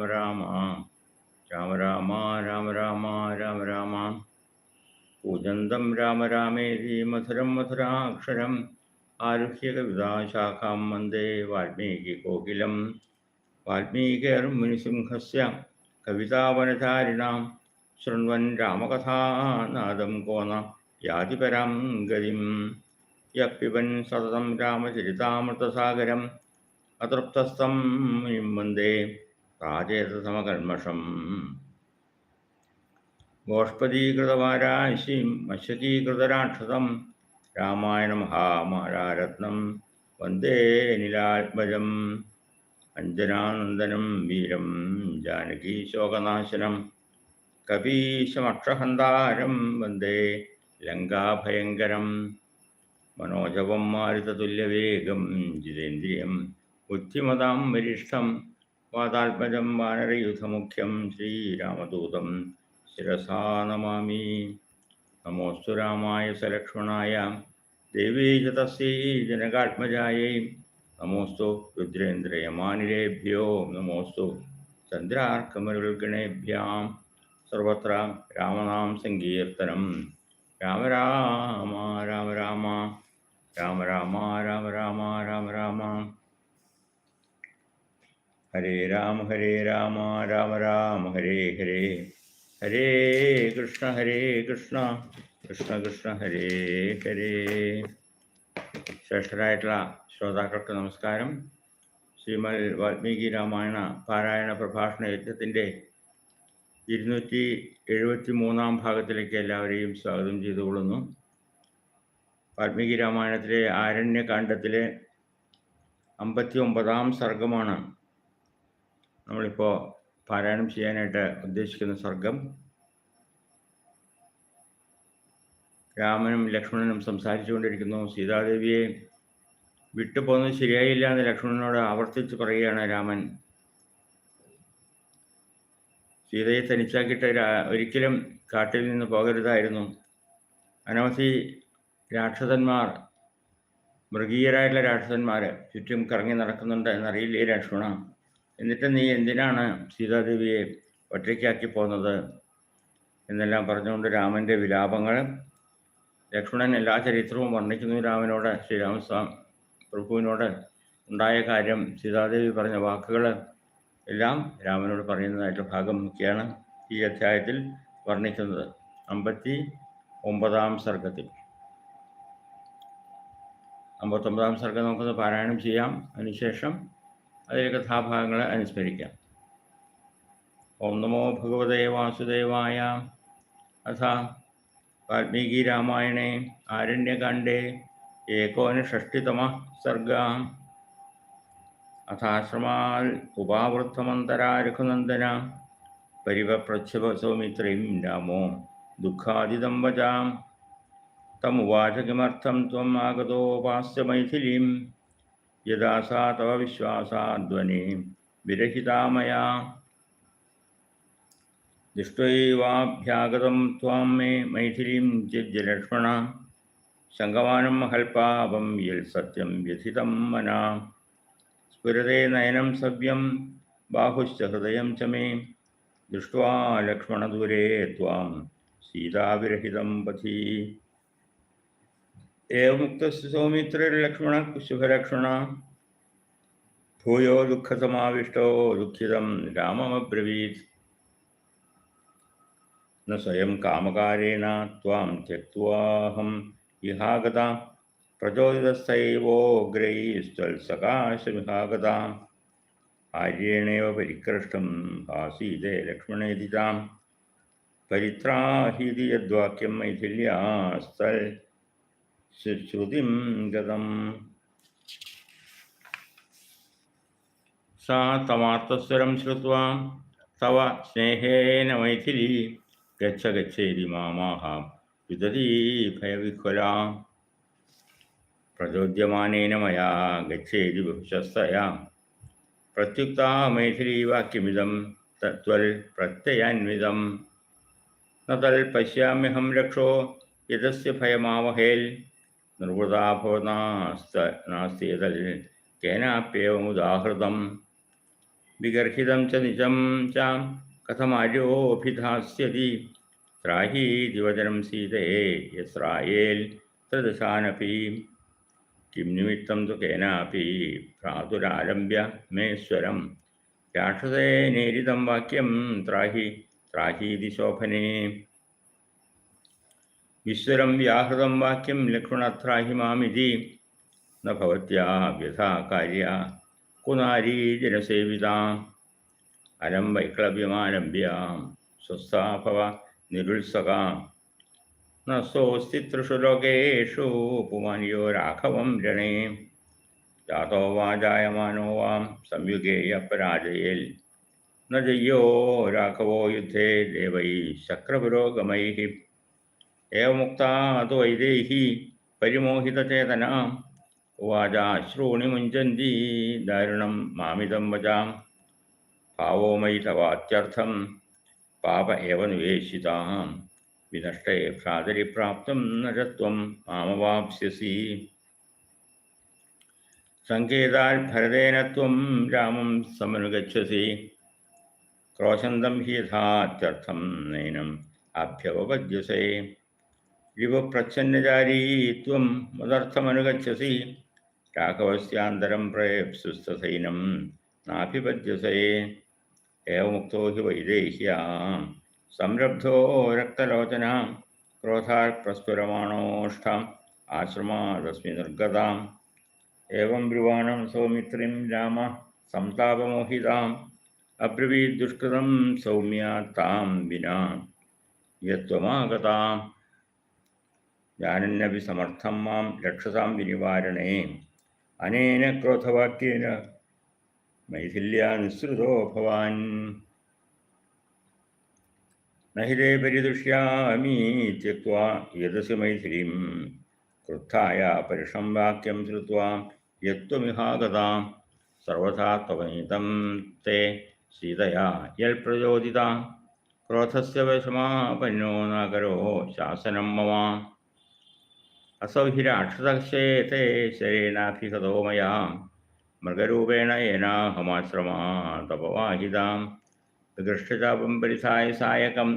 राम राम राम राम राम राम राम। पूजन्तं राम रामेति मथुरं मथुराक्षरम्, आरुह्य कविताशाखां वंदे वाल्मीकिकोकिलं वाल्मीकिर्मुनिसिंहस्य कवितावनचारिणां शृण्वन् रामकथानादं को न याति परां गतिं यः पिबन् सततं रामचरितामृतसागरम्, अतृप्तस्थं मुनिं वंदे പ്രാചേതസമകൽമഷം ഗോഷ്പദീകൃതവാരാശിം മശകീകൃതരാക്ഷസം രാമായണ മഹാമാരാരത്നം വന്ദേ നിലാത്മജം അഞ്ജനാനന്ദനം വീരം ജാനകീശോകനാശനം കപീശമക്ഷഹന്താരം വന്ദേ ലങ്കാഭയങ്കരം. മനോജവം മാരുതതുല്യവേഗം ജിതേന്ദ്രിയം ബുദ്ധിമതാം വരിഷ്ഠം വാതാത്മജം വാനരയുധമുഖ്യം ശ്രീരാമദൂതം ശിരസാ നമാമി. നമോസ്തു രാമായ സലക്ഷ്മണായ ദേവീജതസ്യൈ ജനകാത്മജായൈ. നമോസ്തു രുദ്രേന്ദ്രയമാനിരേഭ്യോ നമോസ്തു ചന്ദ്രാർക്കമരുൾഗണേഭ്യാം. സർവത്ര രാമനാം സങ്കീർത്തനം. രാമ രാമ രാമ രാമ രാമ രാമ രാമ രാമ രാമ രാമ. ഹരേ രാമ ഹരേ രാമ രാമ രാമ ഹരേ ഹരേ. ഹരേ കൃഷ്ണ ഹരേ കൃഷ്ണ. കൃഷ്ണ കൃഷ്ണ ഹരേ ഹരേ. ശ്രേഷ്ഠരായിട്ടുള്ള ശ്രോതാക്കൾക്ക് നമസ്കാരം. ശ്രീമൽ വാൽമീകി രാമായണ പാരായണ പ്രഭാഷണ യജ്ഞത്തിന്റെ ഇരുന്നൂറ്റി എഴുപത്തി മൂന്നാം ഭാഗത്തിലേക്ക് എല്ലാവരെയും സ്വാഗതം ചെയ്തുകൊള്ളുന്നു. വാൽമീകി രാമായണത്തിലെ ആരണ്യകാണ്ഡത്തിലെ അമ്പത്തി ഒമ്പതാം സർഗമാണ് നമ്മളിപ്പോൾ പാരായണം ചെയ്യാനായിട്ട് ഉദ്ദേശിക്കുന്ന സ്വർഗം രാമനും ലക്ഷ്മണനും സംസാരിച്ചുകൊണ്ടിരിക്കുന്നു. സീതാദേവിയെ വിട്ടുപോകുന്നത് ശരിയായില്ല എന്ന് ലക്ഷ്മണനോട് ആവർത്തിച്ച് പറയുകയാണ് രാമൻ. സീതയെ തനിച്ചാക്കിയിട്ട് ഒരിക്കലും കാട്ടിൽ നിന്ന് പോകരുതായിരുന്നു. അനവധി രാക്ഷസന്മാർ മൃഗീയരായിട്ടുള്ള രാക്ഷസന്മാർ ചുറ്റും കറങ്ങി നടക്കുന്നുണ്ട് എന്നറിയില്ലേ ലക്ഷ്മണ? എന്നിട്ട് നീ എന്തിനാണ് സീതാദേവിയെ ഒറ്റയ്ക്കാക്കി പോകുന്നത്? എന്നെല്ലാം പറഞ്ഞുകൊണ്ട് രാമന്റെ വിലാപങ്ങൾ ലക്ഷ്മണൻ എല്ലാ ചരിത്രവും വർണിക്കുന്നു. രാമനോട് ശ്രീരാമസ്വാമി പ്രഭുവിനോട് ഉണ്ടായ കാര്യം സീതാദേവി പറഞ്ഞ വാക്കുകൾ എല്ലാം രാമനോട് പറയുന്നതായിട്ട് ഭാഗം ഒക്കെയാണ് ഈ അധ്യായത്തിൽ വർണിക്കുന്നത്. അമ്പത്തി ഒമ്പതാം സർഗത്തിൽ. അമ്പത്തൊമ്പതാം സർഗം നമുക്കൊന്ന് പാരായണം ചെയ്യാം. അതിനുശേഷം അതിലെ കഥാഭാഗങ്ങളെ അനുസ്മരിക്കാം. ഓം നമോ ഭഗവതേ വാസുദേവായ അഥ വാൽമീകി രാമായണേ ആരണ്യകാണ്ഡേ ഏകോനഷഷ്ടിതമ സർഗ അഥാശ്രമാൽ ഉപാവൃത്തമന്തരാ രഘുനന്ദന പരിവപ്രച്ഛവ സൗമിത്രീം രാമോ ദുഃഖാദിദം വചാം തമുവാച കിമർത്ഥം ത്വം ആഗതോപാസ്യ മൈഥിലീം यदा सा तव विश्वासाध्वनि विरहिता मया दृष्ट्वैवाभ्यागतं त्वां मे मैथिलीं जिज्जलक्ष्मण सङ्गमानं हल्पापं यत्सत्यं व्यथितं मना स्फुरते नयनं सव्यं बाहुश्च हृदयं च मे दृष्ट्वा लक्ष्मणदूरे त्वां सीताविरहितं पथि एवमुक्त सौमित्र लक्ष्मण कुशुभरक्षण भूयो दुःखसमाविष्टो दुखित रामब्रवीत न स्वयं कामकारेण त्वां त्यक्त्वाहम् इहागता प्रचोदितस्तैवोऽग्रैस्त्वल्सकाशमिहागता आर्येणैव परिकृष्टं आसीदे लक्ष्मणेति तां परित्राहीति यद्वाक्यं मैथिल्यास्तल्। ശ്രുതിം ഗതം. സാ തമാർത്ഥസ്വരം ശ്രുത്വാ. തവ സ്നേഹേന മൈഥിലി. ഗച്ഛ ഗച്ഛേരി മാമാഹ വിദതി ഭയവിഹ്വലാ. പ്രചോദ്യമാനേന മയാ ഗച്ഛേരി ബഹുശസ്തയാ. പ്രത്യുക്ത മൈഥിലീ വാക്യമിതം. തത്വൽ പ്രത്യയാന്വിതം. ന തൽ പശ്യാമ്യഹം രക്ഷോ. യതസ്യ ഭയമാവഹേൽ. നിർവൃതാഭവനാസ്ത നാസ്തി തൽ കേനാപ്യേവമുദാഹൃതം. വിഗർഹിതം ച നിജം ച കഥമാര്യോഭിധാസ്യതി. ത്രാഹീ ദിവചനം സീതയെ യസ്രായേൽ ത്രദശാനപി. കിം നിമിത്തം തു കേനാപി ഭ്രാതുരാരംഭ്യ മേശ്വരം രാക്ഷസേ നേരിതം വാക്യം ത്രാഹി ത്രാഹീതി ശോഭനേ. വിശ്വരം വ്യാഹൃതം വാക്യം ലക്ഷ്മണത്രാഹി മാമിതി. ഭവത്യാ കുനാരീ ജനസേവിത. അലം വൈക്ലവ്യമാലംബ്യ സ്വസ്ഥാഭവ നിരുത്സക. നോസ്തി തൃഷു ലോകേഷു പുമാനിയോ രാഘവം രണേ. ജാതോ വാ ജായമാനോ വാം സംയുഗേയ പരാജയേൽ ജയ്യോ രാഘവോ യുദ്ധേ ദേവൈ ശക്രപുരോഗമൈ ഏവമുക്താ അത് വൈദേഹി പരിമോഹിതചേതന. ഉവാചാശ്രൂണി മുഞ്ചന്തി ദാരുണം മാമിതം വചാം. ഭാവോ മയി തവാത്യർത്ഥം പാപ ഏവ നിവേശിതാം. വിനഷ്ടേ ഭ്രാതരി പ്രാപ്തം നരത്വം മാമവാപ്സ്യസി. സങ്കേതാൽ ഭരതേന ത്വം രാമം സമനുഗച്ഛസി. ക്രോശന്തം ഹി യഥാത്യർത്ഥം നൈനം ആഭ്യവപദ്യസേ വിവപ്രച്ഛന്നചാരീ ത്വം മതർത്ഥമനുഗച്ഛസി രാഘവസ്യാന്തരം പ്രേപ്സുസ്ഥസൈനം നാഭിപദ്യസേ ഏവമുക്തോ ഹി വൈദേഹ്യ. സംരബ്ധോ രക്തലോചന. ക്രോധാൽ പ്രസ്ഫുരമാണോഷ്ഠം ആശ്രമാദസ്മി നിർഗതാം. ഏവം ബ്രുവാണം സൗമിത്രിം രാമ സംതാപമോഹിതാം. അബ്രവീദുഷ്കൃതം സൗമ്യ താം വിനാ. യത്വമാഗതാം. ഞാനന്നപി സമർത്ഥം മാം രക്ഷസാം വിനിവാരണേ. അനേന ക്രോധവാക്യേന മൈഥില്യാനുസൃതോ ഭവാൻ. നഹിതേ പരിദുഷ്യാമി ത്യക്വാ യദസി മൈഥിലിം. ക്രുദ്ധായ പരുഷം വാക്യം ശ്രുത്വാ യത്വമിഹാഗതാം സർവഥാ ത്വമനീതം തേ സീതയാ യൽ പ്രചോദിത ക്രോധസ്യ വിഷമാപന്നോ നഗരോ ശാസനം മമ അസൗഹിരാക്ഷതക്ഷേതേ ശരീനാഭിഗതോ മയാം മൃഗരൂപേണ ഏനാഹമാശ്രമാ തപവാഹിതാം വികൃഷ്ടതാപം പരിസായ സായകം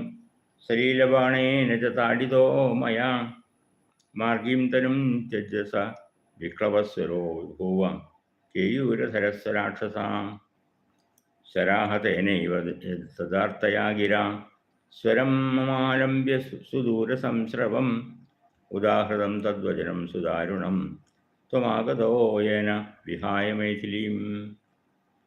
സലീലബാണേന ച താഡിതോ മാർഗീം തനും ത്യജസ വിക്ലവസ്വരോ ഭൂവം കേയൂരസരസ്വരാക്ഷസാം ശരാഹതേനൈവ സദാർത്ഥയാ ഗിരാ സ്വരം മമാലംബ്യ സുദൂരസംശ്രവം ഉദാഹൃതം തദ്വചനം സുദാരുണം. ത്വമാഗതോ യേന വിഹായ മൈഥിലീം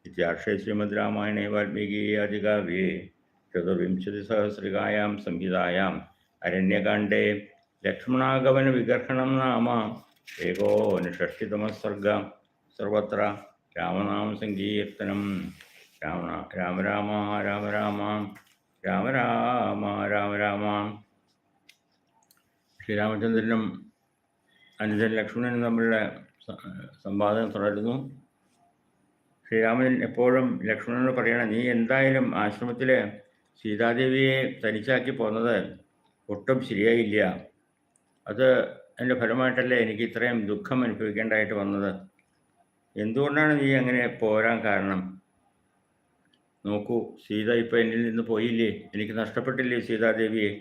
ഇത്യാർഷേ ശ്രീമദ് രാമായണേ വാൽമീകീയ അധികാവ്യേ ചതുർവിംശതിസഹസ്രികായാം സംഹിതായാം. അരണ്യകാണ്ഡേ. ലക്ഷ്മണാഗമന വിഗർഹണം നാമ. ഏകോനഷഷ്ടിതമः സർഗ സർവത്ര രാമനാമ സങ്കീർത്തനം. രാമ രാമ രാമ രാമ രാമ. രാമ രാമ രാമ രാമ. ശ്രീരാമചന്ദ്രനും അനുജൻ ലക്ഷ്മണനും തമ്മിലുള്ള സംവാദം തുടരുന്നു. ശ്രീരാമൻ എപ്പോഴും ലക്ഷ്മണനോട് പറയണം നീ എന്തായാലും ആശ്രമത്തിലെ സീതാദേവിയെ തനിച്ചാക്കി പോകുന്നത് ഒട്ടും ശരിയായില്ല. അത് എന്റെ ഫലമായിട്ടല്ലേ എനിക്ക് ഇത്രയും ദുഃഖം അനുഭവിക്കേണ്ടതായിട്ട് വന്നത്? എന്തുകൊണ്ടാണ് നീ അങ്ങനെ പോരാൻ കാരണം? നോക്കൂ സീത ഇപ്പം എന്നിൽ നിന്ന് പോയില്ലേ? എനിക്ക് നഷ്ടപ്പെട്ടില്ലേ സീതാദേവിയെ?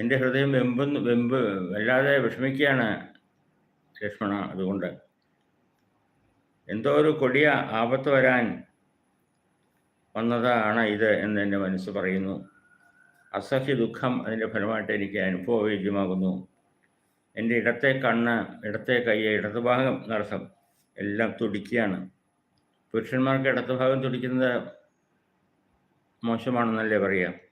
എന്റെ ഹൃദയം വെമ്പെന്ന് വെമ്പ് വല്ലാതെ വിഷമിക്കുകയാണ് ലക്ഷ്മണ അതുകൊണ്ട്. എന്തോ ഒരു കൊടിയ ആപത്ത് വരാൻ വന്നതാണ് ഇത് എന്ന് എന്റെ മനസ്സ് പറയുന്നു. അസഹ്യ ദുഃഖം അതിന്റെ ഫലമായിട്ട് എനിക്ക് അനുഭവവേദ്യമാകുന്നു എന്റെ ഇടത്തെ കണ്ണ് ഇടത്തെ കൈ ഇടതുഭാഗം നർസം എല്ലാം തുടിക്കുകയാണ്. പുരുഷന്മാർക്ക് ഇടത്തുഭാഗം തുടിക്കുന്നത് മോശമാണെന്നല്ലേ പറയാം.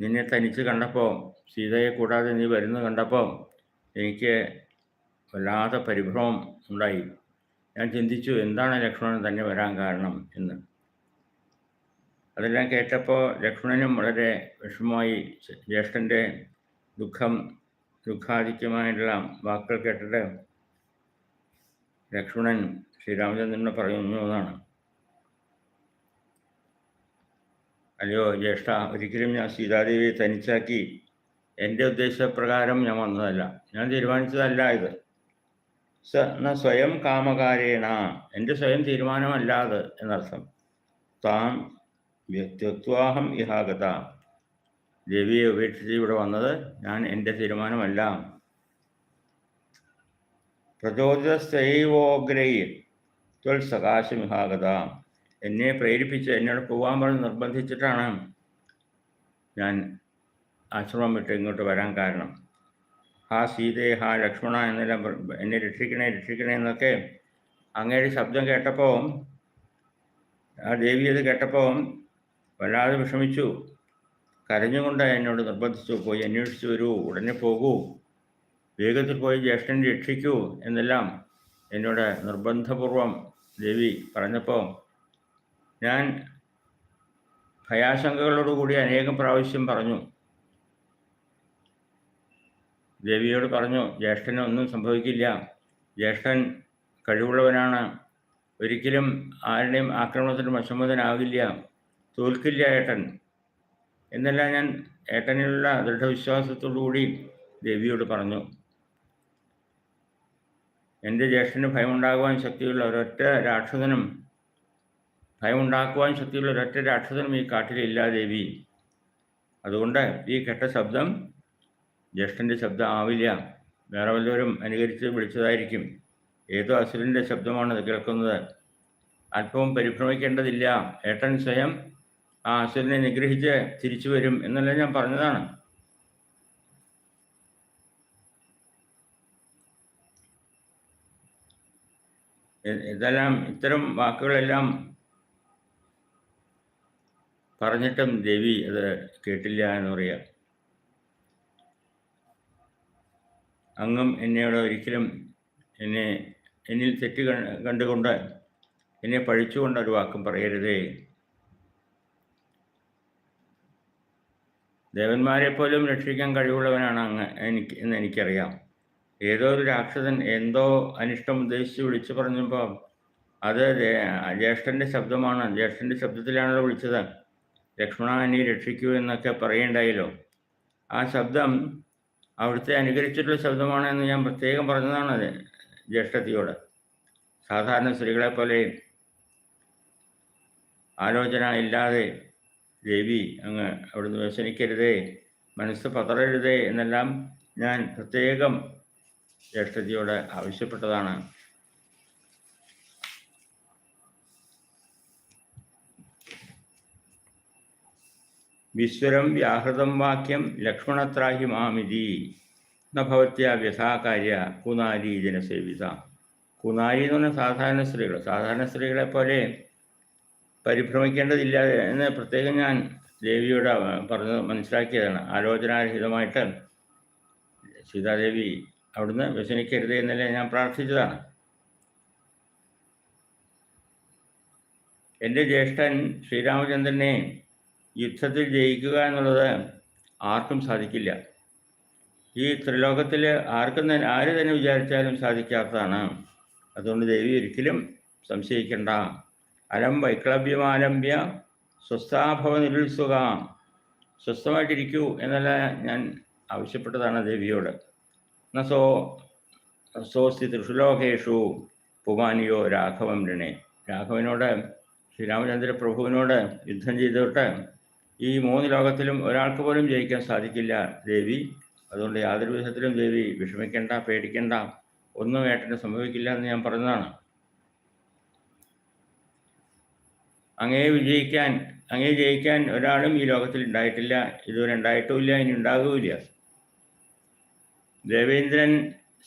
നിന്നെ തനിച്ച് കണ്ടപ്പോൾ സീതയെ കൂടാതെ നീ വരുന്ന കണ്ടപ്പോൾ എനിക്ക് വല്ലാതെ പരിഭ്രമം ഉണ്ടായി. ഞാൻ ചിന്തിച്ചു എന്താണ് ലക്ഷ്മണൻ തന്നെ വരാൻ കാരണം എന്ന്. അതെല്ലാം കേട്ടപ്പോൾ ലക്ഷ്മണനും വളരെ വിഷമമായി ജ്യേഷ്ഠന്റെ ദുഃഖം ദുഃഖാധിക്യമായിട്ടുള്ള വാക്കുകൾ കേട്ടിട്ട് ലക്ഷ്മണൻ ശ്രീരാമചന്ദ്രനെ പറയുന്നു എന്നാണ്. അല്ലയോ ജ്യേഷ്ഠ ഒരിക്കലും ഞാൻ സീതാദേവിയെ തനിച്ചാക്കി എന്റെ ഉദ്ദേശപ്രകാരം ഞാൻ വന്നതല്ല. ഞാൻ തീരുമാനിച്ചതല്ല ഇത്. സ ന സ്വയം കാമകാരേണ. എന്റെ സ്വയം തീരുമാനമല്ലാതെ എന്നർത്ഥം. താം വ്യക്തിത്വാഹം ഇഹാഗത. ദേവിയെ ഉപേക്ഷിച്ച് ഇവിടെ വന്നത് ഞാൻ എന്റെ തീരുമാനമല്ല. പ്രചോദിതസ്തൈവോഗ്രൈ ത്വൽ സകാശമിഹാഗത എന്നെ പ്രേരിപ്പിച്ച് എന്നോട് പോകാൻ പറഞ്ഞ് നിർബന്ധിച്ചിട്ടാണ് ഞാൻ ആശ്രമം വിട്ട് ഇങ്ങോട്ട് വരാൻ കാരണം. ഹാ സീതേ ഹാ ലക്ഷ്മണ എന്നെല്ലാം എന്നെ രക്ഷിക്കണേ രക്ഷിക്കണേ എന്നൊക്കെ അങ്ങയുടെ ശബ്ദം കേട്ടപ്പോൾ ആ ദേവി അത് കേട്ടപ്പോൾ വല്ലാതെ വിഷമിച്ചു. കരഞ്ഞുകൊണ്ട് എന്നോട് നിർബന്ധിച്ചു പോയി അന്വേഷിച്ചു വരൂ ഉടനെ പോകൂ വേഗത്തിൽ പോയി ജ്യേഷ്ഠനെ രക്ഷിക്കൂ എന്നെല്ലാം എന്നോട് നിർബന്ധപൂർവം ദേവി പറഞ്ഞപ്പോൾ ഞാൻ ഭയാശങ്കകളോടുകൂടി അനേകം പ്രാവശ്യം പറഞ്ഞു. ദേവിയോട് പറഞ്ഞു ജ്യേഷ്ഠന് ഒന്നും സംഭവിക്കില്ല. ജ്യേഷ്ഠൻ കഴിവുള്ളവനാണ്. ഒരിക്കലും ആരുടെയും ആക്രമണത്തിന് വശംവദനാകില്ല തോൽക്കില്ല ഏട്ടൻ. എന്നെല്ലാം ഞാൻ ഏട്ടനിലുള്ള ദൃഢവിശ്വാസത്തോടുകൂടി ദേവിയോട് പറഞ്ഞു. എന്റെ ജ്യേഷ്ഠന് ഭയമുണ്ടാകുവാൻ ശക്തിയുള്ള ഒരൊറ്റ രാക്ഷസനും ഭയമുണ്ടാക്കുവാൻ ശക്തിയുള്ള ഒരൊറ്റ രാക്ഷസനും ഈ കാട്ടിലില്ല ദേവി. അതുകൊണ്ട് ഈ കെട്ട ശബ്ദം ജ്യേഷ്ഠന്റെ ശബ്ദം ആവില്ല. വേറെ വല്ലവരും അനുകരിച്ച് വിളിച്ചതായിരിക്കും. ഏതോ അസുരന്റെ ശബ്ദമാണ് കേൾക്കുന്നത്. അല്പവും പരിഭ്രമിക്കേണ്ടതില്ല. ഏട്ടൻ സ്വയം ആ അസുരനെ നിഗ്രഹിച്ച് തിരിച്ചു വരും എന്നല്ല ഞാൻ പറഞ്ഞതാണ്. ഇതെല്ലാം ഇത്തരം വാക്കുകളെല്ലാം പറഞ്ഞിട്ടും ദേവി അത് കേട്ടില്ല എന്ന് പറയാം. അങ്ങും എന്നോട് ഒരിക്കലും എന്നെ എന്നിൽ തെറ്റ് കണ്ട് കണ്ടുകൊണ്ട് എന്നെ പഴിച്ചുകൊണ്ട് ഒരു വാക്കും പറയരുതേ. ദേവന്മാരെ പോലും രക്ഷിക്കാൻ കഴിവുള്ളവനാണ് അങ്ങ് എനിക്ക് എന്ന് എനിക്കറിയാം. ഏതോ ഒരു രാക്ഷസൻ എന്തോ അനിഷ്ടം ഉദ്ദേശിച്ച് വിളിച്ചു പറഞ്ഞപ്പോൾ അത് ജ്യേഷ്ഠന്റെ ശബ്ദമാണ്. ജ്യേഷ്ഠന്റെ ശബ്ദത്തിലാണല്ലോ വിളിച്ചത്. ലക്ഷ്മണ എന്നെ രക്ഷിക്കൂ എന്നൊക്കെ പറയണ്ടായല്ലോ. ആ ശബ്ദം അവിടുത്തെ അനുകരിച്ചിട്ടുള്ള ശബ്ദമാണ് എന്ന് ഞാൻ പ്രത്യേകം പറഞ്ഞതാണ് ജ്യേഷ്ഠത്തിയോട്. സാധാരണ സ്ത്രീകളെ പോലെ ആലോചന ഇല്ലാതെ ദേവി അങ്ങ് അവിടുന്ന് വ്യസനിക്കരുതേ മനസ്സ് പതറരുതേ എന്നെല്ലാം ഞാൻ പ്രത്യേകം ജ്യേഷ്ഠത്തിയോട് ആവശ്യപ്പെട്ടതാണ്. വിശ്വരം വ്യാഹൃതം വാക്യം ലക്ഷ്മണത്രാഹി മാമിതി. നഭവത്യ ഭവത്യ വ്യഥാകാര്യ കുനാരി ജനസേവിത. കുനാരി എന്ന് പറഞ്ഞാൽ സാധാരണ സ്ത്രീകൾ. സാധാരണ സ്ത്രീകളെ പോലെ പരിഭ്രമിക്കേണ്ടതില്ല എന്ന് പ്രത്യേകം ഞാൻ ദേവിയോട് പറഞ്ഞ് മനസ്സിലാക്കിയതാണ്. ആലോചനാരഹിതമായിട്ട് സീതാദേവി അവിടുന്ന് വ്യസനിക്കരുത് എന്നല്ലേ ഞാൻ പ്രാർത്ഥിച്ചതാണ്. എന്റെ ജ്യേഷ്ഠൻ ശ്രീരാമചന്ദ്രനെ യുദ്ധത്തിൽ ജയിക്കുക എന്നുള്ളത് ആർക്കും സാധിക്കില്ല. ഈ ത്രിലോകത്തിൽ ആർക്കും തന്നെ ആര് തന്നെ വിചാരിച്ചാലും സാധിക്കാത്തതാണ്. അതുകൊണ്ട് ദേവി ഒരിക്കലും സംശയിക്കേണ്ട. അലം വൈക്ലഭ്യമാലംബ്യ സ്വസ്ഥാഭവ നിരുത്സുക. സ്വസ്ഥമായിട്ടിരിക്കൂ എന്നല്ല ഞാൻ ആവശ്യപ്പെട്ടതാണ് ദേവിയോട്. നസോ സോസ്തി തൃഷുലോകേഷു പുമാനിയോ രാഘവം രണേ. രാഘവനോട് ശ്രീരാമചന്ദ്ര പ്രഭുവിനോട് യുദ്ധം ചെയ്തിട്ട് ഈ മൂന്ന് ലോകത്തിലും ഒരാൾക്ക് പോലും ജയിക്കാൻ സാധിക്കില്ല ദേവി. അതുകൊണ്ട് യാതൊരു വിധത്തിലും ദേവി വിഷമിക്കേണ്ട പേടിക്കേണ്ട. ഒന്നും ഏട്ടന് സംഭവിക്കില്ല എന്ന് ഞാൻ പറഞ്ഞതാണ്. അങ്ങേ വിജയിക്കാൻ അങ്ങേ ജയിക്കാൻ ഒരാളും ഈ ലോകത്തിൽ ഉണ്ടായിട്ടില്ല. ഇതുവരെ ഉണ്ടായിട്ടുമില്ല ഇനി ഉണ്ടാകുമില്ല. ദേവേന്ദ്രൻ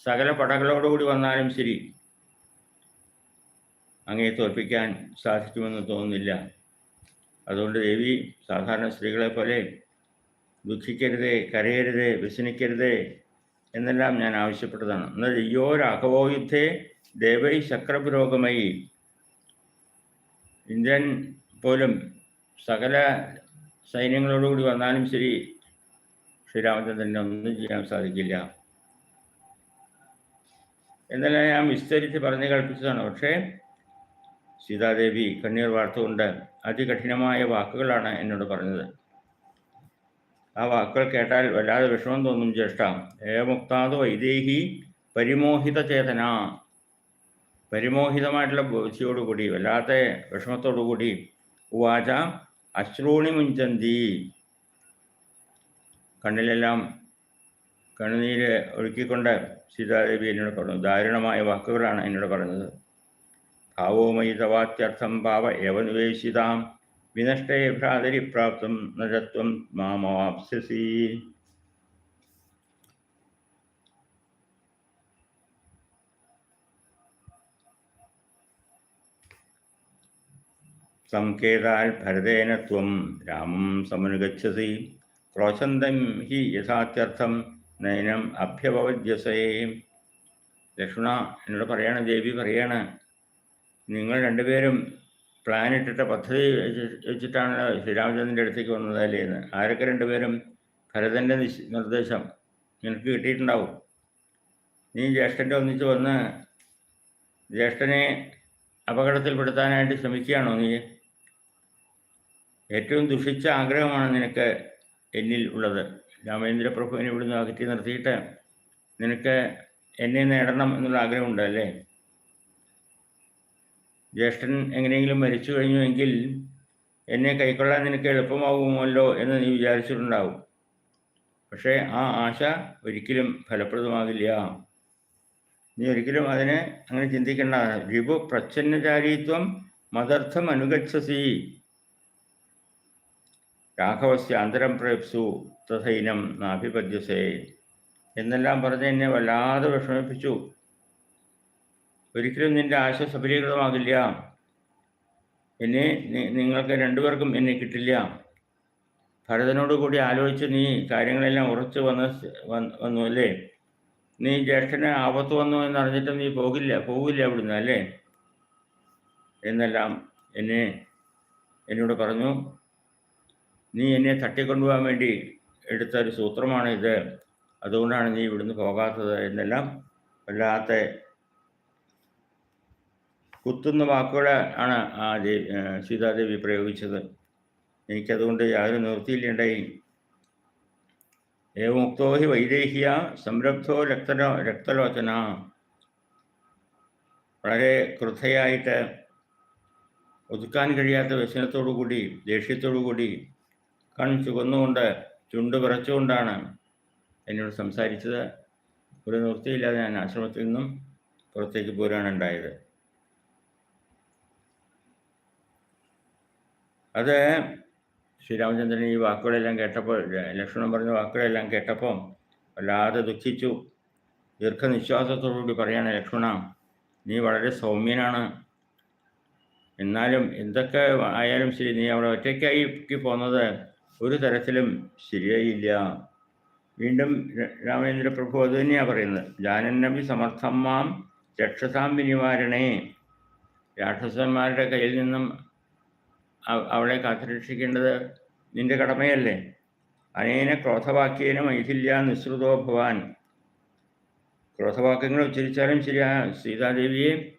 സകല പടകളോടുകൂടി വന്നാലും ശരി അങ്ങേ തോൽപ്പിക്കാൻ സാധിക്കുമെന്ന് തോന്നുന്നില്ല. അതുകൊണ്ട് ദേവി സാധാരണ സ്ത്രീകളെ പോലെ ദുഃഖിക്കരുതേ കരയരുതേ വ്യസനിക്കരുതേ എന്നെല്ലാം ഞാൻ ആവശ്യപ്പെട്ടതാണ്. എന്നാൽ അയ്യോ രാഘവോ യുദ്ധേ ദേവൈ ചക്രപുരോഗമയി ഇന്ദ്രൻ പോലും സകല സൈന്യങ്ങളോടുകൂടി വന്നാലും ശരി ശ്രീരാമചന്ദ്രനെ ഒന്നും ചെയ്യാൻ സാധിക്കില്ല. എന്നെല്ലാം ഞാൻ വിസ്തരിച്ച് പറഞ്ഞു കൽപ്പിച്ചതാണ് പക്ഷേ സീതാദേവി കണ്ണീർ വാർത്തുകൊണ്ട് അതികഠിനമായ വാക്കുകളാണ് എന്നോട് പറഞ്ഞത്. ആ വാക്കുകൾ കേട്ടാൽ വല്ലാതെ വിഷമം തോന്നും ജ്യേഷ്ഠ. ഏമുക്താത് വൈദേഹി പരിമോഹിത ചേതന പരിമോഹിതമായിട്ടുള്ള ബുദ്ധിയോടുകൂടി വല്ലാത്ത വിഷമത്തോടുകൂടി ഉവാച അശ്രൂണി മുഞ്ചന്തി. കണ്ണിലെല്ലാം കണ്ണുനീര് ഒഴുക്കിക്കൊണ്ട് സീതാദേവി എന്നോട് പറഞ്ഞു. ദാരുണമായ വാക്കുകളാണ് എന്നോട് പറഞ്ഞത്. ഭാവോമയി തവാത്യർത്ഥം ഭാവ ഏവ നിവേശിതാം വിനഷ്ടേ ഭ്രാതരി പ്രാപ്തം നജത്വം മാമവാപ്സ്യസി സംകേതാൽ ഭരതേന ത്വം രാമം സമനുഗച്ഛസി. ക്രോശന്തം ഹി യഥാത്യർത്ഥം നയനം അഭ്യപവദ്യസേ ലക്ഷ്മണ എന്നോട് പറയാണ് ദേവി പറയാണ് നിങ്ങൾ രണ്ടുപേരും പ്ലാൻ ഇട്ടിട്ട പദ്ധതി വെച്ച് വെച്ചിട്ടാണ് ശ്രീരാമചന്ദ്രന്റെ അടുത്തേക്ക് വന്നതല്ലേ എന്ന്. ആരൊക്കെ രണ്ടുപേരും ഭരതന്റെ നിർദ്ദേശം നിനക്ക് കിട്ടിയിട്ടുണ്ടാവും? നീ ജ്യേഷ്ഠന്റെ ഒന്നിച്ച് വന്ന് ജ്യേഷ്ഠനെ അപകടത്തിൽപ്പെടുത്താനായിട്ട് ശ്രമിക്കുകയാണോ നീ? ഏറ്റവും ദുഷിച്ച ആഗ്രഹമാണ് നിനക്ക് എന്നിൽ ഉള്ളത്? രാമേന്ദ്രപ്രഭുവിനെ ഇവിടുന്ന് അകറ്റി നിർത്തിയിട്ട് നിനക്ക് എന്നെ നേടണം എന്നുള്ള ആഗ്രഹമുണ്ട് അല്ലേ? ജ്യേഷ്ഠൻ എങ്ങനെയെങ്കിലും മരിച്ചു കഴിഞ്ഞുവെങ്കിൽ എന്നെ കൈക്കൊള്ളാൻ നിനക്ക് എളുപ്പമാകുമല്ലോ എന്ന് നീ വിചാരിച്ചിട്ടുണ്ടാവും. പക്ഷേ ആ ആശ ഒരിക്കലും ഫലപ്രദമാകില്ല. നീ ഒരിക്കലും അതിനെ അങ്ങനെ ചിന്തിക്കേണ്ട. രിപു പ്രച്ഛന്നചാരിത്വം മതർത്ഥം അനുഗച്ഛസി. രാഘവസ്യ അന്തരം പ്രേപ്സു തഥൈനം നാഭിപദ്യസേ. എന്നെല്ലാം പറഞ്ഞ് എന്നെ വല്ലാതെ വിഷമിപ്പിച്ചു. ഒരിക്കലും നിന്റെ ആശ സഫലീകൃതമാകില്ല. എന്നെ നിങ്ങൾക്ക് രണ്ടുപേർക്കും എന്നെ കിട്ടില്ല. ഭരതനോട് കൂടി ആലോചിച്ച് നീ കാര്യങ്ങളെല്ലാം ഉറച്ചു വന്ന് വന്നു അല്ലേ? നീ ജ്യേഷ്ഠന് ആപത്ത് വന്നു എന്നറിഞ്ഞിട്ട് നീ പോകില്ല പോകില്ല അവിടുന്ന് അല്ലേ? എന്നെല്ലാം എന്നെ എന്നോട് പറഞ്ഞു. നീ എന്നെ തട്ടിക്കൊണ്ടുപോകാൻ വേണ്ടി എടുത്ത ഒരു സൂത്രമാണ് ഇത് അതുകൊണ്ടാണ് നീ ഇവിടുന്ന് പോകാത്തത് എന്നെല്ലാം വല്ലാത്ത കുത്തുന്ന വാക്കുകൾ ആണ് ആ ദേവി സീതാദേവി പ്രയോഗിച്ചത്. എനിക്കതുകൊണ്ട് യാതൊരു നിവൃത്തിയില്ലുണ്ടായി. ഏവമുക്തോ ഹി വൈദേഹിയ സംരബ്ധോ രക്തലോ രക്തലോചന. വളരെ ക്രുദ്ധയായിട്ട് ഒതുക്കാൻ കഴിയാത്ത വ്യസനത്തോടുകൂടി ദേഷ്യത്തോടുകൂടി കൺ ചുവന്നുകൊണ്ട് ചുണ്ട് വിറച്ചുകൊണ്ടാണ് എന്നോട് സംസാരിച്ചത്. ഒരു നിവൃത്തിയില്ലാതെ ഞാൻ ആശ്രമത്തിൽ നിന്നും പുറത്തേക്ക് പോരാണ് ഉണ്ടായത് അത് ശ്രീരാമചന്ദ്രൻ ഈ വാക്കുകളെല്ലാം കേട്ടപ്പോൾ ലക്ഷ്മണൻ പറഞ്ഞ വാക്കുകളെല്ലാം കേട്ടപ്പോൾ വല്ലാതെ ദുഃഖിച്ചു. ദീർഘനിശ്വാസത്തോടുകൂടി പറയാണ് ലക്ഷ്മണ നീ വളരെ സൗമ്യനാണ്. എന്നാലും എന്തൊക്കെ ആയാലും ശരി നീ അവിടെ ഒറ്റയ്ക്കായി പോന്നത് ഒരു തരത്തിലും ശരിയായില്ല. വീണ്ടും രാമേന്ദ്ര പ്രഭു അത് തന്നെയാണ് പറയുന്നത്. ജാനന്നബി സമർത്ഥമ്മാം രക്ഷസാം വിനിവാരണേ. രാക്ഷസന്മാരുടെ കയ്യിൽ നിന്നും അവളെ കാത്തുരക്ഷിക്കേണ്ടത് നിന്റെ കടമയല്ലേ? അനേന ക്രോധവാക്യേന മൈഥില്യ നിസ്രുതോ ഭവാൻ. ക്രോധവാക്യങ്ങൾ ഉച്ചരിച്ചാലും ശരിയാ. സീതാദേവിയെ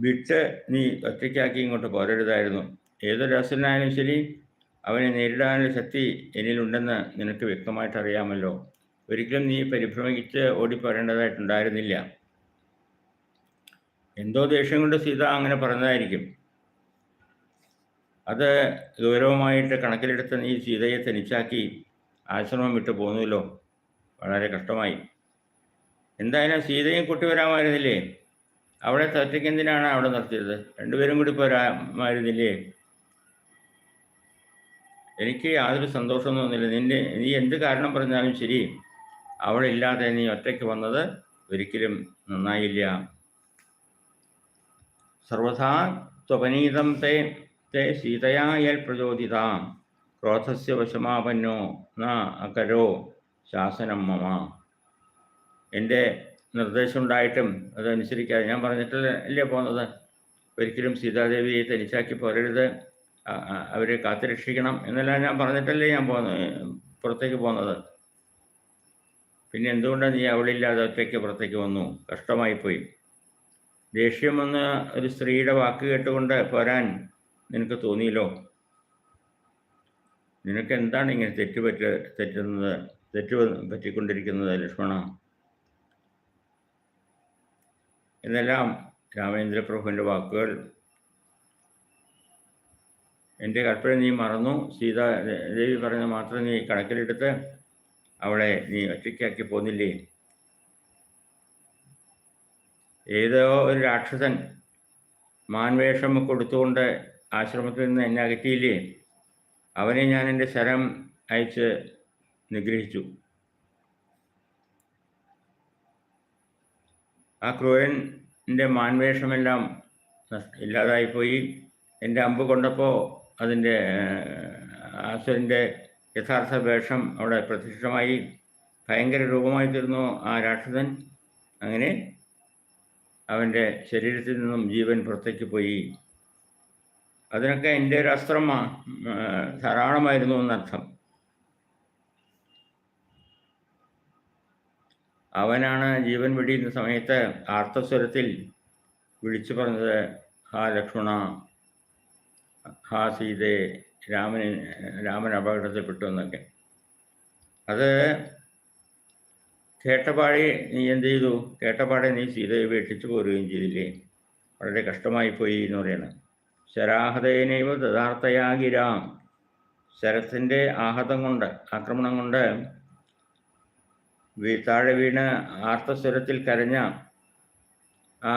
വിട്ട് നീ ഒറ്റയ്ക്കാക്കി ഇങ്ങോട്ട് പോരരുതായിരുന്നു. ഏതൊരു അസുരനായാലും ശരി അവനെ നേരിടാനുള്ള ശക്തി എന്നിലുണ്ടെന്ന് നിനക്ക് വ്യക്തമായിട്ട് അറിയാമല്ലോ ഒരിക്കലും നീ പരിഭ്രമിച്ച് ഓടിപ്പോരേണ്ടതായിട്ടുണ്ടായിരുന്നില്ല. എന്തോ ദേഷ്യം കൊണ്ട് സീത അങ്ങനെ പറഞ്ഞതായിരിക്കും. അത് ഗൗരവമായിട്ട് കണക്കിലെടുത്ത് നീ സീതയെ തനിച്ചാക്കി ആശ്രമം വിട്ടു പോന്നല്ലോ. വളരെ കഷ്ടമായി. എന്തായാലും സീതയും കുട്ടി വരാമായിരുന്നില്ലേ അവിടെ ഒറ്റയ്ക്ക് എന്തിനാണ് അവിടെ നിർത്തിയത് രണ്ടുപേരും കൂടി പോരാമായിരുന്നില്ലേ? എനിക്ക് യാതൊരു സന്തോഷമൊന്നും തോന്നില്ല നിന്റെ നീ എന്ത് കാരണം പറഞ്ഞാലും ശരി. അവിടെ ഇല്ലാതെ നീ ഒറ്റയ്ക്ക് വന്നത് ഒരിക്കലും നന്നായില്ല. സർവഥാ ത്വപനീതം തേ തേ सीतया പ്രചോദിതാം ക്രോധസ്യ വശമാപന്നോ ന അകരോ ശാസനം മമ. എന്റെ നിർദ്ദേശം ഉണ്ടായിട്ടും അതനുസരിക്കാതെ ഞാൻ പറഞ്ഞിട്ടല്ലേ പോകുന്നത്? ഒരിക്കലും സീതാദേവിയെ തനിച്ചാക്കി പോരരുത്. അവരെ കാത്തുരക്ഷിക്കണം എന്നെല്ലാം ഞാൻ പറഞ്ഞിട്ടല്ലേ ഞാൻ പോകുന്നത് പുറത്തേക്ക് പോകുന്നത്. പിന്നെ എന്തുകൊണ്ടാണ് നീ അവളില്ലാതെ ഒറ്റയ്ക്ക് പുറത്തേക്ക് വന്നു? കഷ്ടമായിപ്പോയി. ദേഷ്യം വന്ന് ഒരു സ്ത്രീയുടെ വാക്ക് കേട്ടുകൊണ്ട് പോരാൻ നിനക്ക് തോന്നിയല്ലോ? നിനക്ക് എന്താണ് ഇങ്ങനെ തെറ്റ് പറ്റ തെറ്റുന്നത് തെറ്റ് പറ്റിക്കൊണ്ടിരിക്കുന്നത് ലക്ഷ്മണ? എന്നെല്ലാം രാമേന്ദ്രപ്രഭുവിന്റെ വാക്കുകൾ. എന്റെ കൽപ്പന നീ മറന്നു. സീതാ ദേവി പറഞ്ഞ മാത്രം നീ കണക്കിലെടുത്ത് അവളെ നീ ഒറ്റയ്ക്കാക്കി പോന്നില്ലേ? ഏതോ ഒരു രാക്ഷസൻ മാൻവേഷം കൊടുത്തുകൊണ്ട് ആശ്രമത്തിൽ നിന്ന് എന്നെ അകറ്റിയില്ലേ? അവനെ ഞാൻ എന്റെ ശരം അയച്ച് നിഗ്രഹിച്ചു. ആ ക്രൂരന്റെ മാൻവേഷമെല്ലാം ഇല്ലാതായിപ്പോയി. എന്റെ അമ്പ് കൊണ്ടപ്പോൾ അതിന്റെ ആസുരന്റെ യഥാർത്ഥ വേഷം അവിടെ പ്രത്യക്ഷമായി ഭയങ്കര രൂപമായി തീർന്നു ആ രാക്ഷസൻ. അങ്ങനെ അവന്റെ ശരീരത്തിൽ നിന്നും ജീവൻ പുറത്തേക്ക് പോയി. അതിനൊക്കെ എന്റെ ഒരു അസ്ത്രം ധാരാളമായിരുന്നു എന്നർത്ഥം. അവനാണ് ജീവൻ വെടിയുന്ന സമയത്ത് ആർത്തസ്വരത്തിൽ വിളിച്ചു പറഞ്ഞത് ഹാ ലക്ഷ്മണ ഹാ സീതേ രാമന് രാമൻ അപകടത്തിൽപ്പെട്ടു എന്നൊക്കെ. അത് കേട്ടപാടെ നീ എന്ത് ചെയ്തു? കേട്ടപാടെ നീ സീതയെ വെട്ടിച്ചു പോരുകയും ചെയ്തില്ലേ? വളരെ കഷ്ടമായി പോയി എന്ന് പറയണം ശരാഹതേനൈവ തഥാർത്ഥയാകിരാം ശരത്തിന്റെ ആഹതം കൊണ്ട് ആക്രമണം കൊണ്ട് താഴെ വീണ് ആർത്തസ്വരത്തിൽ കരഞ്ഞ ആ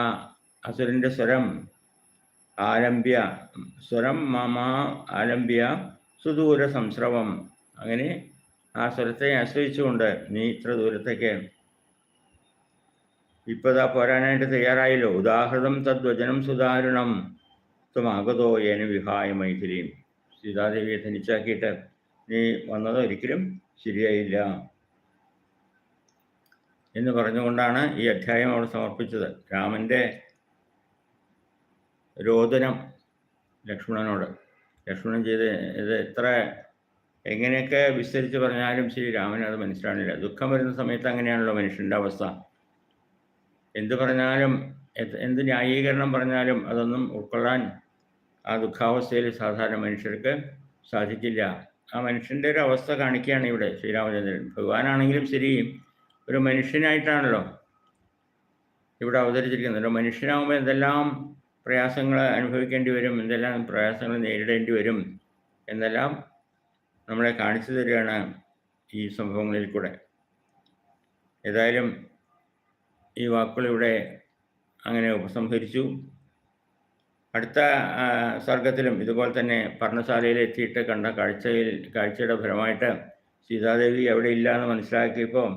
അസുരന്റെ സ്വരം ആലംബ്യ. സ്വരം മാമാ ആലംബ്യ സുദൂര സംസ്രവം. അങ്ങനെ ആ സ്വരത്തെ ആശ്രയിച്ചുകൊണ്ട് നീ ഇത്ര ദൂരത്തേക്ക് ഇപ്പതാ പോരാനായിട്ട് തയ്യാറായല്ലോ. ഉദാഹൃതം തദ്വചനം സുധാരണം ത്വമാഗതോ ഏന വിഹായ മൈഥിലിയും സീതാദേവിയെ ധനിച്ചാക്കിയിട്ട് നീ വന്നത് ഒരിക്കലും ശരിയായില്ല. എന്ന് പറഞ്ഞുകൊണ്ടാണ് ഈ അധ്യായം അവിടെ സമർപ്പിച്ചത്. രാമന്റെ രോദനം ലക്ഷ്മണനോട്. ലക്ഷ്മണൻ ചെയ്ത് ഇത് എത്ര എങ്ങനെയൊക്കെ വിസ്തരിച്ച് പറഞ്ഞാലും ശരി രാമന് അത് മനസ്സിലാണില്ല ദുഃഖം വരുന്ന സമയത്ത് അങ്ങനെയാണല്ലോ മനുഷ്യന്റെ അവസ്ഥ. എന്ത് പറഞ്ഞാലും എന്ത് ന്യായീകരണം പറഞ്ഞാലും അതൊന്നും ഉൾക്കൊള്ളാൻ ആ ദുഃഖാവസ്ഥയിൽ സാധാരണ മനുഷ്യർക്ക് സാധിക്കില്ല. ആ മനുഷ്യന്റെ ഒരു അവസ്ഥ കാണിക്കുകയാണ് ഇവിടെ ശ്രീരാമചന്ദ്രൻ. ഭഗവാനാണെങ്കിലും ശരി ഒരു മനുഷ്യനായിട്ടാണല്ലോ ഇവിടെ അവതരിച്ചിരിക്കുന്നത്. ഒരു മനുഷ്യനാകുമ്പോൾ എന്തെല്ലാം പ്രയാസങ്ങൾ അനുഭവിക്കേണ്ടി വരും എന്തെല്ലാം പ്രയാസങ്ങൾ നേരിടേണ്ടി വരും എന്നെല്ലാം നമ്മളെ കാണിച്ചു തരികയാണ് ഈ സംഭവങ്ങളിൽ കൂടെ. ഏതായാലും ഈ വാക്കുകൾ ഇവിടെ അങ്ങനെ ഉപസംഹരിച്ചു. അടുത്ത സർഗത്തിലും ഇതുപോലെ തന്നെ പർണശാലയിൽ എത്തിയിട്ട് കണ്ട കാഴ്ചയിൽ കാഴ്ചയുടെ ഫലമായിട്ട് സീതാദേവി അവിടെ ഇല്ല എന്ന് മനസ്സിലാക്കിയപ്പോൾ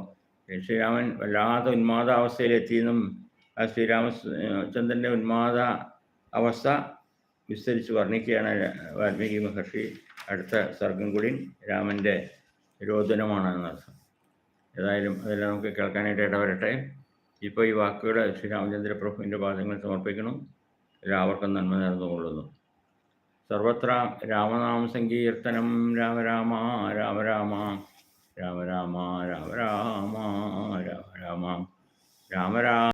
ശ്രീരാമൻ വല്ലാത്ത ഉന്മാദ അവസ്ഥയിലെത്തിയെന്നും ആ ശ്രീരാമചന്ദ്രന്റെ ഉന്മാദ അവസ്ഥ വിസ്തരിച്ച് വർണിക്കുകയാണ് വാൽമീകി മഹർഷി. അടുത്ത സർഗം കൂടി രാമന്റെ രോദനമാണ് എന്നർത്ഥം ഏതായാലും അതെല്ലാം നമുക്ക് കേൾക്കാനായിട്ട് ഇടവരട്ടെ. ഇപ്പോൾ ഈ വാക്കുകൾ ശ്രീ രാമചന്ദ്രപ്രഭുവിന്റെ പാദങ്ങൾ സമർപ്പിക്കണം. എല്ലാവർക്കും നന്മ നേർന്നുകൊള്ളുന്നു സർവത്ര രാമനാമ സങ്കീർത്തനം. രാമ രാമ രാമ രാമ രാമ രാമ രാമ രാമ രാമ രാമ രാമ.